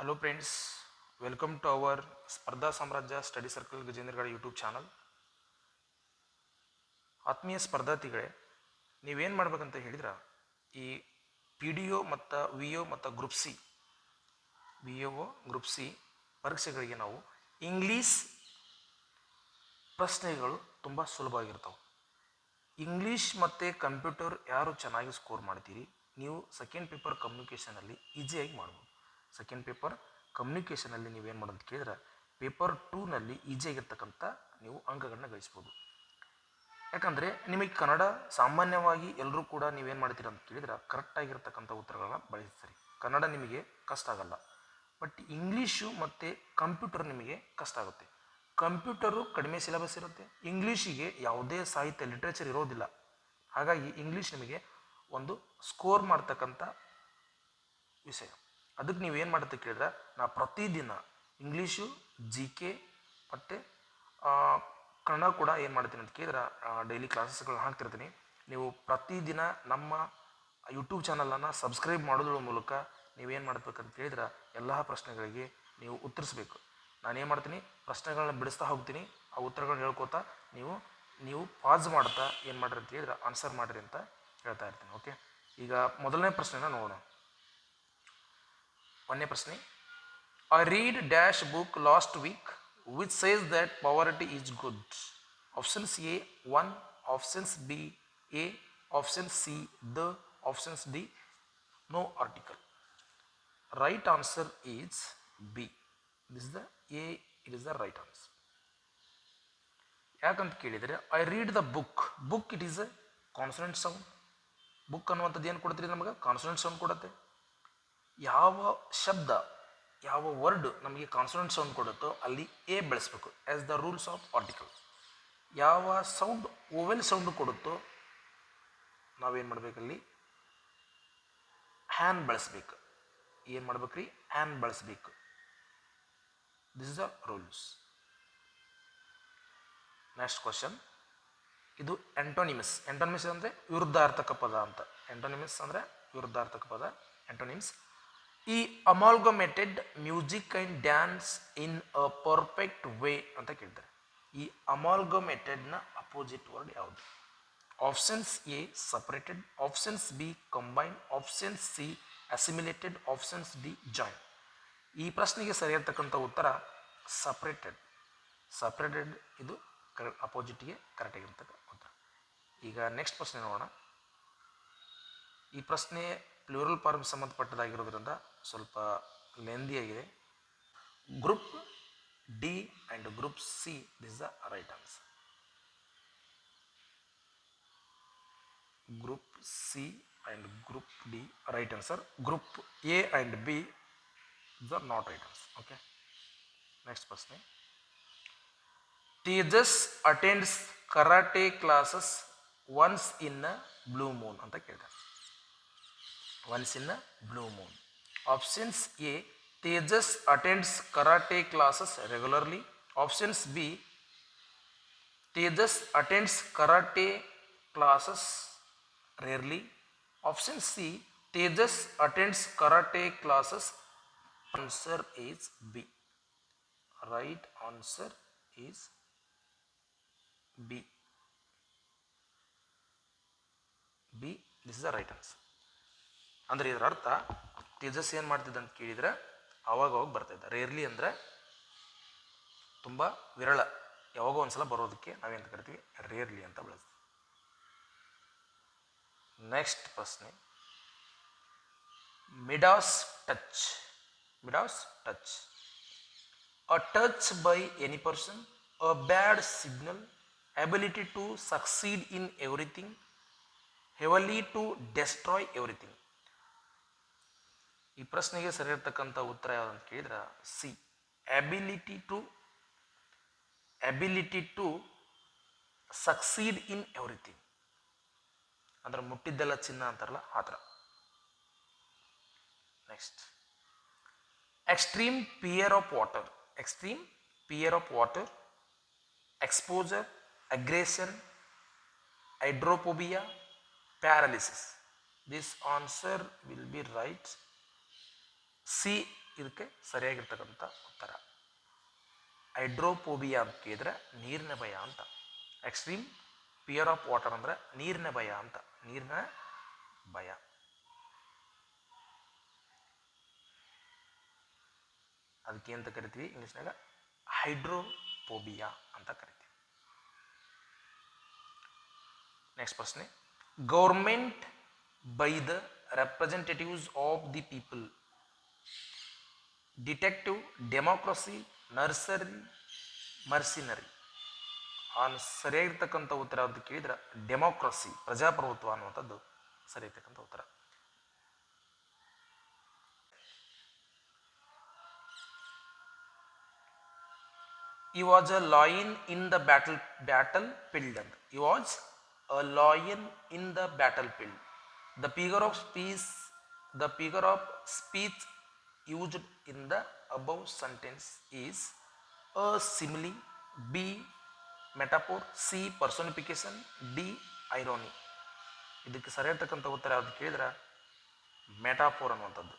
Hello friends welcome to our Spardha Samrajya study circle Gajendragad YouTube channel ಆತ್ಮೀಯ ಸ್ಪರ್ಧಾರ್ಥಿಗಳೇ ನೀವೇನು ಮಾಡ್ಬೇಕಂತ ಹೇಳಿದ್ರೆ? ಈ ಪಿ ಡಿ ಒ ಮತ್ತು ವಿ ಒ ಮತ್ತು group C V O group C ಪರೀಕ್ಷೆಗಳಿಗೆ ನಾವು ಇಂಗ್ಲೀಷ್ ಪ್ರಶ್ನೆಗಳು ತುಂಬ ಸುಲಭವಾಗಿರ್ತವೆ ಇಂಗ್ಲೀಷ್ ಮತ್ತು ಕಂಪ್ಯೂಟರ್ ಯಾರು ಚೆನ್ನಾಗಿ ಸ್ಕೋರ್ ಮಾಡ್ತೀರಿ, ನೀವು ಸೆಕೆಂಡ್ ಪೇಪರ್ ಕಮ್ಯುನಿಕೇಷನಲ್ಲಿ ಈಸಿಯಾಗಿ ಮಾಡ್ಬೋದು. ಸೆಕೆಂಡ್ ಪೇಪರ್ ಕಮ್ಯುನಿಕೇಷನಲ್ಲಿ ನೀವೇನು ಮಾಡೋದು ಕೇಳಿದ್ರೆ ಪೇಪರ್ ಟೂನಲ್ಲಿ ಈಸಿಯಾಗಿರ್ತಕ್ಕಂಥ ನೀವು ಅಂಕಗಳನ್ನ ಗಳಿಸ್ಬೋದು. ಯಾಕಂದರೆ ನಿಮಗೆ ಕನ್ನಡ ಸಾಮಾನ್ಯವಾಗಿ ಎಲ್ಲರೂ ಕೂಡ ನೀವೇನು ಮಾಡ್ತೀರ ಅಂತ ಕೇಳಿದ್ರೆ ಕರೆಕ್ಟಾಗಿರ್ತಕ್ಕಂಥ ಉತ್ತರಗಳನ್ನ ಬಳಸ್ತೀರಿ. ಕನ್ನಡ ನಿಮಗೆ ಕಷ್ಟ ಆಗಲ್ಲ. ಬಟ್ ಇಂಗ್ಲೀಷು ಮತ್ತು ಕಂಪ್ಯೂಟರ್ ನಿಮಗೆ ಕಷ್ಟ ಆಗುತ್ತೆ. ಕಂಪ್ಯೂಟರು ಕಡಿಮೆ ಸಿಲೆಬಸ್ ಇರುತ್ತೆ. ಇಂಗ್ಲೀಷಿಗೆ ಯಾವುದೇ ಸಾಹಿತ್ಯ ಲಿಟ್ರೇಚರ್ ಇರೋದಿಲ್ಲ. ಹಾಗಾಗಿ ಇಂಗ್ಲೀಷ್ ನಿಮಗೆ ಒಂದು ಸ್ಕೋರ್ ಮಾಡ್ತಕ್ಕಂಥ ವಿಷಯ. ಅದಕ್ಕೆ ನೀವು ಏನು ಮಾಡುತ್ತೆ ಕೇಳಿದ್ರೆ, ನಾ ಪ್ರತಿದಿನ ಇಂಗ್ಲೀಷು ಜಿ ಕೆ ಮತ್ತು ಕನ್ನಡ ಕೂಡ ಏನು ಮಾಡ್ತೀನಿ ಅಂತ ಕೇಳಿದ್ರೆ ಡೈಲಿ ಕ್ಲಾಸಸ್ಗಳನ್ನ ಹಾಕ್ತಿರ್ತೀನಿ. ನೀವು ಪ್ರತಿದಿನ ನಮ್ಮ ಯೂಟ್ಯೂಬ್ ಚಾನಲನ್ನು ಸಬ್ಸ್ಕ್ರೈಬ್ ಮಾಡೋದ್ರ ಮೂಲಕ ನೀವೇನು ಮಾಡ್ಬೇಕಂತ ಕೇಳಿದ್ರೆ, ಎಲ್ಲ ಪ್ರಶ್ನೆಗಳಿಗೆ ನೀವು ಉತ್ತರಿಸ್ಬೇಕು. ನಾನೇನು ಮಾಡ್ತೀನಿ ಪ್ರಶ್ನೆಗಳನ್ನ ಬಿಡಿಸ್ತಾ ಹೋಗ್ತೀನಿ, ಆ ಉತ್ತರಗಳನ್ನ ಹೇಳ್ಕೊತಾ ನೀವು ನೀವು ಪಾಸ್ ಮಾಡ್ತಾ ಏನು ಮಾಡ್ರಿ ಅಂತ ಹೇಳಿದ್ರೆ ಆನ್ಸರ್ ಮಾಡಿರಿ ಅಂತ ಹೇಳ್ತಾ ಇರ್ತೀನಿ ಓಕೆ ಈಗ ಮೊದಲನೇ ಪ್ರಶ್ನೆನ ನೋಡೋಣ. ಒಂದನೇ ಪ್ರಶ್ನೆ. I read dash book last week which says that poverty is good options A an options B a option C the options D no article right answer is B This the a it it the right answer. ಯಾಕಂತ ಕೇಳಿದರೆ I read the book book it is a consonant sound book ಅನ್ನುವಂಥದ್ದು ಏನು ಕೊಡ್ತೀರಿ ನಮಗೆ? Consonant sound ಕೊಡುತ್ತೆ. ಯಾವ ಶಬ್ದ, ಯಾವ ವರ್ಡ್ ನಮಗೆ ಕಾನ್ಸೋನೆಂಟ್ ಸೌಂಡ್ ಕೊಡುತ್ತೋ ಅಲ್ಲಿ ಎ ಬೆಳೆಸ್ಬೇಕು as the rules of article ಯಾವ ಸೌಂಡ್ ಓವೆಲ್ ಸೌಂಡ್ ಕೊಡುತ್ತೋ ನಾವೇನು ಮಾಡಬೇಕಲ್ಲಿ ಹ್ಯಾನ್ ಬಳಸ್ಬೇಕು. ಏನು ಮಾಡ್ಬೇಕ್ರಿ? ಹ್ಯಾನ್ ಬಳಸಬೇಕು. This the rules next question ಇದು ಎಂಟೋನಿಮಸ್ ಎಂಟೋನಿಮಿಸ್ ಅಂದರೆ ವಿರುದ್ಧಾರ್ಥಕ ಪದ ಅಂತ. ಎಂಟೋನಿಮಿಸ್ ಅಂದರೆ ವಿರುದ್ಧಾರ್ಥಕ ಪದ. ಎಂಟೋನಿಮ್ಸ್ ಈ amalgamated music and dance in a perfect way ಅಂತ ಕೇಳ್ತಾರೆ. ಈ ಅಮಾಲ್ಗಮೇಟೆಡ್ನ ಅಪೋಸಿಟ್ ವರ್ಡ್ ಯಾವುದು? Options A separated, options B combine, options C assimilated, options D join ಈ ಪ್ರಶ್ನೆಗೆ ಸರಿಯಾಗಿರ್ತಕ್ಕಂಥ ಉತ್ತರ ಸಪ್ರೇಟೆಡ್. ಸಪ್ರೇಟೆಡ್ ಇದು ಕರೆ, ಅಪೋಸಿಟ್ಗೆ ಕರೆಕ್ಟಾಗಿರ್ತಕ್ಕ ಉತ್ತರ. ಈಗ ನೆಕ್ಸ್ಟ್ ಪ್ರಶ್ನೆ ನೋಡೋಣ. ಈ ಪ್ರಶ್ನೆ ಪ್ಲೂರಲ್ ಫಾರ್ಮ್ ಸಂಬಂಧಪಟ್ಟದಾಗಿರೋದ್ರಿಂದ ಸ್ವಲ್ಪ ಲೆಂದಿಯಾಗಿದೆ group D and group C this the right answer group C and group D right answer group A and B the not right answer okay next question Tejas attends karate classes once in a blue moon ಅಂತ ಕೇಳಿದ್ದಾರೆ once in a blue moon options A Tejas attends karate classes regularly options B Tejas attends karate classes rarely Option C Tejas attends karate classes. Answer is B. Right answer is B. B. This is the right answer. ಅಂದರೆ ಇದರ ಅರ್ಥ ತೇಜಸ್ ಏನು ಮಾಡ್ತಿದ್ದ ಅಂತ ಕೇಳಿದ್ರೆ ಅವಾಗ ಅವಾಗ ಬರ್ತಾಯಿದ್ದ rarely ಅಂದರೆ ತುಂಬ ವಿರಳ. ಯಾವಾಗೋ ಒಂದ್ಸಲ ಬರೋದಕ್ಕೆ ನಾವೇನು ಕರಿತೀವಿ? ರೇರ್ಲಿ ಅಂತ ಬಳಸ್ತೀವಿ. ನೆಕ್ಸ್ಟ್ ಪ್ರಶ್ನೆ. Midas touch Midas touch a touch by any person a bad signal ability to succeed in everything heavily to destroy everything ಈ ಪ್ರಶ್ನೆಗೆ ಸರಿಯಿರ್ತಕ್ಕಂಥ ಉತ್ತರ ಯಾವುದು ಅಂತ ಕೇಳಿದ್ರೆ? C. Ability to ability to succeed in everything ಅಂದ್ರೆ ಮುಟ್ಟಿದ್ದೆಲ್ಲ ಚಿನ್ನ ಅಂತಾರಲ್ಲ, ಆ ಥರ. Next extreme fear of water extreme fear of water exposure aggression hydrophobia paralysis this answer will be right C ಇದಕ್ಕೆ ಸರಿಯಾಗಿರ್ತಕ್ಕಂಥ ಉತ್ತರ. ಹೈಡ್ರೋಪೋಬಿಯಾ ಅಂತ ಕೇಳಿದ್ರೆ ನೀರಿನ ಭಯ ಅಂತ. ಎಕ್ಸ್ಟ್ರೀಮ್ ಪಿಯರ್ ಆಫ್ ವಾಟರ್ ಅಂದ್ರೆ ನೀರಿನ ಭಯ ಅಂತ. ನೀರಿನ ಭಯ. ಅದಕ್ಕೆ ಅಂತ ಕರಿತೀವಿ? ಇಂಗ್ಲೀಷ್ನಾಗ ಹೈಡ್ರೋಪೋಬಿಯಾ ಅಂತ ಕರಿತೀವಿ. ನೆಕ್ಸ್ಟ್ ಪ್ರಶ್ನೆ. Government by the representatives of the people detective democracy nursery ಮರ್ಸಿನರಿ ಆ ಸರಿಯಾಗಿರ್ತಕ್ಕಂಥ ಉತ್ತರ ಅಂತ ಕೇಳಿದ್ರೆ ಡೆಮೋಕ್ರಸಿ ಪ್ರಜಾಪ್ರಭುತ್ವ ಅನ್ನುವಂಥದ್ದು ಸರಿಯಾಗಿರ್ತಕ್ಕಂಥ ಉತ್ತರ he was a lion in the battle battlefield ಅಂತ he was a lion in the battlefield the figure of speech the figure of speech used in the above sentence is a simile b metaphor c personification d irony ಇದಕ್ಕೆ ಸರಿಯಾಗಿರ್ತಕ್ಕಂಥ ಉತ್ತರ ಯಾವ್ದು ಕೇಳಿದ್ರೆ metaphor ಅನ್ನುವಂಥದ್ದು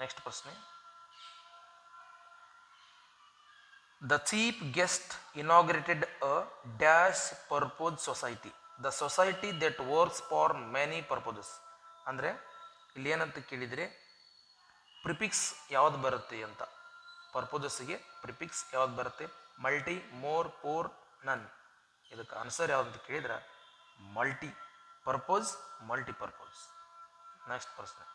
next ಪ್ರಶ್ನೆ The chief guest inaugurated a dash purpose society. The society that works for many purposes. ಅಂದರೆ ಇಲ್ಲಿ ಏನಂತ ಕೇಳಿದರೆ ಪ್ರಿಪಿಕ್ಸ್ ಯಾವ್ದು ಬರುತ್ತೆ ಅಂತ. ಪರ್ಪೋಸಸ್ಗೆ ಪ್ರಿಪಿಕ್ಸ್ ಯಾವ್ದು ಬರುತ್ತೆ? ಮಲ್ಟಿ, ಮೋರ್, ಪೋರ್, ನನ್. ಇದಕ್ಕೆ ಆನ್ಸರ್ ಯಾವ್ದು ಅಂತ ಕೇಳಿದ್ರೆ, multi purpose multi purpose. Next ಪ್ರಶ್ನೆ.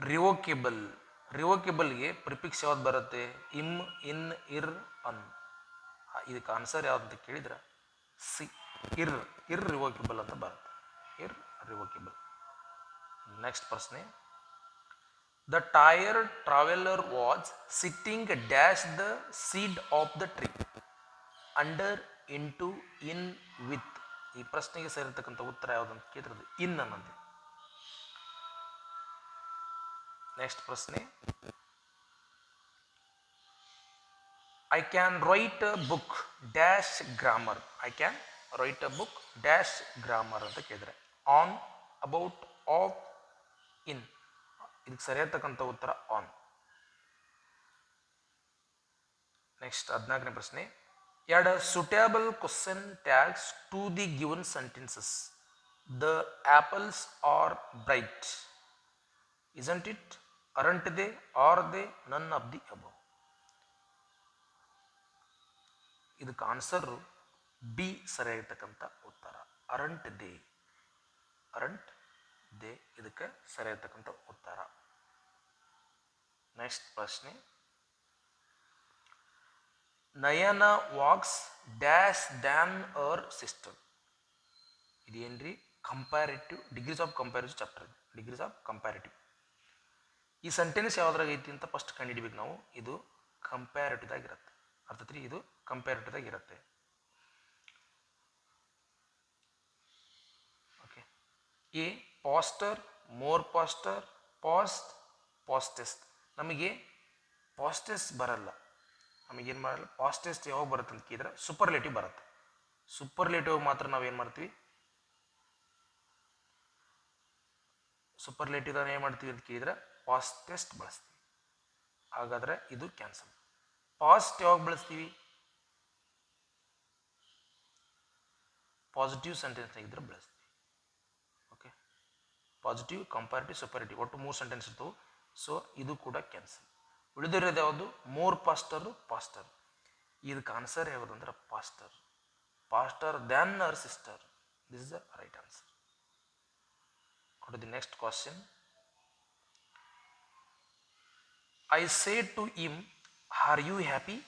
ರಿವೋಕೇಬಲ್. ರಿವೋಕೇಬಲ್ಗೆ ಪ್ರಿಪಿಕ್ಸ್ ಯಾವ್ದು ಬರುತ್ತೆ? ಇಮ್, ಇನ್, ಇರ್, ಅನ್. ಇದಕ್ಕೆ ಆನ್ಸರ್ ಯಾವ್ದು ಅಂತ ಕೇಳಿದ್ರೆ, ಸಿ, ಇರ್. ಇರ್ ರಿವೋಕೇಬಲ್ ಅಂತ ಬರುತ್ತೆ. Irrevocable. ನೆಕ್ಸ್ಟ್ ಪ್ರಶ್ನೆ the tired traveller was sitting dash the seed of the tree under into in within ಪ್ರಶ್ನೆಗೆ ಸೇರಿರ್ತಕ್ಕಂಥ ಉತ್ತರ ಯಾವುದು ಅಂತ ಕೇಳಿದ್ರೆ ಇನ್ ಅನ್ನಂತೆ ನೆಕ್ಸ್ಟ್ ಪ್ರಶ್ನೆ I can write a book dash grammar I can write a book dash grammar ಅಂತ ಕೇಳಿದ್ರೆ ಆನ್ ಅಬೌಟ್ ಆಫ್ ಇನ್. ಇದಕ್ಕೆ ಸರಿಯಾಗ್ತಕ್ಕಂಥ ಉತ್ತರ ಆನ್ ನೆಕ್ಸ್ಟ್ ಹದಿನಾಲ್ಕನೇ ಪ್ರಶ್ನೆ. ಎರಡು suitable question tags to the given sentences the apples are bright isn't it aren't they are they none of the above ಇದಕ್ಕೆ answer B ಸರಿಯಾಗಿರ್ತಕ್ಕಂಥ ಉತ್ತರ. ಅರಂಟ್ ದೇ ಅರಂಟ್ ದೇ ಇದಕ್ಕೆ ಸರಿಯಾಗಿರ್ತಕ್ಕಂಥ ಉತ್ತರ. ನೆಕ್ಸ್ಟ್ ಪ್ರಶ್ನೆ. Nayana walks dash than our sister ಇದೇನ್ರಿ? Comparative degrees of comparative chapter degrees of comparative ಈ sentence ಯಾವ್ದ್ರಾಗ ಐತಿ ಅಂತ ಫಸ್ಟ್ ಕಂಡುಹಿಡಿಬೇಕು ನಾವು. ಇದು ಕಂಪ್ಯಾರಿಟಿವ್ದಾಗ ಇರುತ್ತೆ. ಅರ್ಥತ್ರಿ ಇದು ಕಂಪ್ಯಾರಿಟಿವ್ದಾಗ okay A faster, more faster, fast fastest ನಮಗೆ ಪಾಸ್ಟೆಸ್ ಬರಲ್ಲ. ನಮಗೇನು ಮಾಡಲ್ಲ ಪಾಸ್ಟೆಸ್ಟ್ ಯಾವಾಗ ಬರುತ್ತೆ ಅಂತ ಕೇಳಿದ್ರೆ ಸೂಪರ್ಲೇಟಿವ್ ಬರುತ್ತೆ. ಸೂಪರ್ಲೇಟಿವ್ ಮಾತ್ರ ನಾವೇನು ಮಾಡ್ತೀವಿ? ಸೂಪರ್ಲೇಟಿವ್ ಏನು ಮಾಡ್ತೀವಿ ಅಂತ ಕೇಳಿದ್ರೆ ಪಾಸ್ಟೆಸ್ಟ್ ಬಳಸ್ತೀವಿ. ಹಾಗಾದ್ರೆ ಇದು ಕ್ಯಾನ್ಸಲ್ ಪಾಸ್ಟ್ ಯಾವಾಗ ಬಳಸ್ತೀವಿ? ಪಾಸಿಟಿವ್ ಸೆಂಟೆನ್ಸ್ ಆಗಿದ್ರೆ ಬಳಸ್ತೀವಿ. ಪಾಸಿಟಿವ್ ಕಂಪ್ಯಾರಿಟಿವ್ ಸಪರೇಟಿವ್ ಒಟ್ಟು ಮೂರು ಸೆಂಟೆನ್ಸ್ ಇರ್ತವೆ ಸೊ ಇದು ಕೂಡ ಕ್ಯಾನ್ಸಲ್ ಉಳಿದಿರೋದು ಯಾವುದು ಮೋರ್ ಪಾಸ್ಟರು ಪಾಸ್ಟರ್ ಇದಕ್ಕೆ ಆನ್ಸರ್ ಯಾವುದು ಅಂದ್ರೆ faster faster than our sister this is the right answer Go to the next question. I said to him, Are you happy?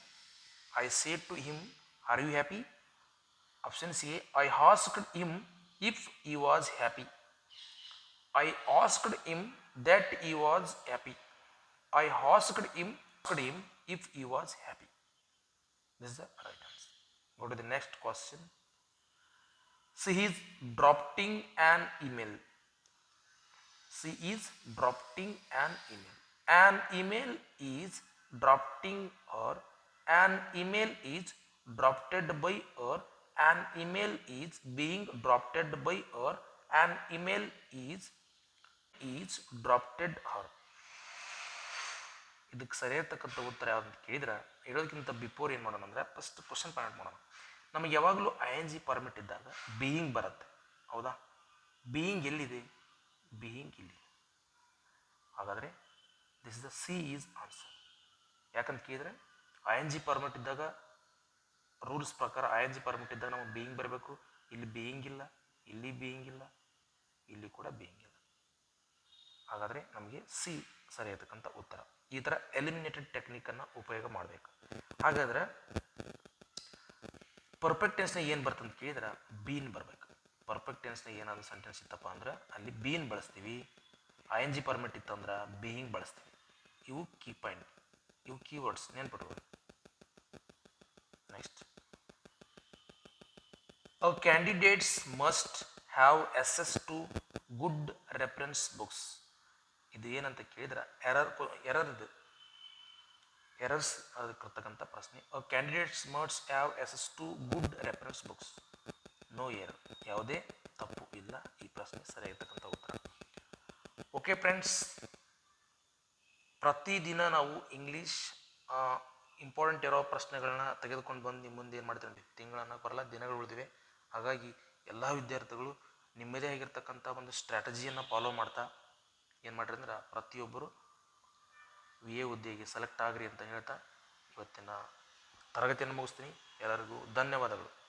I said to him, Are you happy? Option C. I asked him if he was happy. I asked him that he was happy. I asked him, asked him if he was happy. This is the right answer. Go to the next question. She is dropping an email. She is dropping an email. An email is drafting her. An email is drafted by her. An email is being drafted by her. An email is is drafted are ಇದಕ್ಕೆ ಸರಿಯಾಗಿರ್ತಕ್ಕಂಥ ಉತ್ತರ ಯಾವ್ದು ಕೇಳಿದ್ರೆ, ಹೇಳೋದಕ್ಕಿಂತ before ಏನು ಮಾಡೋಣ ಅಂದರೆ first question point ಮಾಡೋಣ. ನಮಗೆ ಯಾವಾಗಲೂ ಐ ಎನ್ ಜಿ ಪರ್ಮಿಟ್ ಇದ್ದಾಗ ಬೀಯಿಂಗ್ ಬರುತ್ತೆ. ಹೌದಾ? ಬೀಯಿಂಗ್ ಎಲ್ಲಿದೆ? ಬೀಯಿಂಗ್ ಇಲ್ಲಿ. ಹಾಗಾದರೆ this the C is answer ಯಾಕಂತ ಕೇಳಿದ್ರೆ ಐ ಎನ್ ಜಿ ಪರ್ಮಿಟ್ ಇದ್ದಾಗ ರೂಲ್ಸ್ ಪ್ರಕಾರ ಐ ಎನ್ ಜಿ ಪರ್ಮಿಟ್ ಇದ್ದಾಗ ನಮಗೆ ಬೀಯಿಂಗ್ ಬರಬೇಕು. ಇಲ್ಲಿ ಬೀಯಿಂಗ್ ಇಲ್ಲ, ಇಲ್ಲಿ ಬೀಯಿಂಗ್ ಇಲ್ಲ, ಇಲ್ಲಿ ಕೂಡ ಬೀಯಿಂಗ್ ಹಾಗಾದರೆ ನಮಗೆ ಸಿ ಸರಿಯಾದಕ್ಕಂಥ ಉತ್ತರ. ಈ ಥರ ಎಲಿಮಿನೇಟೆಡ್ ಟೆಕ್ನಿಕನ್ನು ಉಪಯೋಗ ಮಾಡಬೇಕು. ಹಾಗಾದ್ರೆ ಪರ್ಫೆಕ್ಟ್ ಟೆನ್ಸ್ನ ಏನು ಬರ್ತಂತ ಕೇಳಿದ್ರೆ ಬೀನ್ ಬರಬೇಕು. ಪರ್ಫೆಕ್ಟ್ ಟೆನ್ಸ್ನ ಏನಾದರೂ ಸೆಂಟೆನ್ಸ್ ಇತ್ತಪ್ಪ ಅಂದ್ರೆ ಅಲ್ಲಿ ಬೀನ್ ಬಳಸ್ತೀವಿ ಐ ಎನ್ ಜಿ ಪರ್ಮಿಟ್ ಇತ್ತಂದ್ರೆ ಬೀಯಿಂಗ್ ಬಳಸ್ತೀವಿ. ಇವು ಕೀ ಪಾಯಿಂಟ್ ಇವು ಕೀವರ್ಡ್ಸ್ ನೆನ್ಪಿಟ್ಕೊಳ್ಳಿ. Next candidates must have as to good reference books ಇದು ಏನಂತ ಕೇಳಿದ್ರೆ ಎರರ್ ಎರರ್ ಇದು ಎರರ್ಸ್ ಅದಕ್ಕಿರ್ತಕ್ಕಂಥ ಪ್ರಶ್ನೆ. Candidates must have as to good reference books no error ಯಾವುದೇ ತಪ್ಪು ಇಲ್ಲ. ಈ ಪ್ರಶ್ನೆ ಸರಿಯಾಗಿರ್ತಕ್ಕಂಥ ಉತ್ತರ. ಓಕೆ ಫ್ರೆಂಡ್ಸ್ ಪ್ರತಿದಿನ ನಾವು ಇಂಗ್ಲೀಷ್ ಇಂಪಾರ್ಟೆಂಟ್ ಇರೋ ಪ್ರಶ್ನೆಗಳನ್ನ ತೆಗೆದುಕೊಂಡು ಬಂದು ನಿಮ್ಮ ಮುಂದೆ ಏನು ಮಾಡ್ತೀವಿ ತಿಂಗಳನ್ನ ಬರಲ್ಲ ದಿನಗಳು ಉಳಿದಿವೆ. ಹಾಗಾಗಿ ಎಲ್ಲ ವಿದ್ಯಾರ್ಥಿಗಳು ನಿಮ್ಮದೇ ಆಗಿರ್ತಕ್ಕಂಥ ಒಂದು ಸ್ಟ್ರಾಟಜಿಯನ್ನು ಫಾಲೋ ಮಾಡ್ತಾ ಏನು ಮಾಡ್ರಿ ಅಂದ್ರೆ ಪ್ರತಿಯೊಬ್ಬರು ವಿ ಎ ಹುದ್ದೆಗೆ ಸೆಲೆಕ್ಟ್ ಆಗ್ರಿ ಅಂತ ಹೇಳ್ತಾ ಇವತ್ತಿನ ತರಗತಿಯನ್ನು ಮುಗಿಸ್ತೀನಿ. ಎಲ್ಲರಿಗೂ ಧನ್ಯವಾದಗಳು.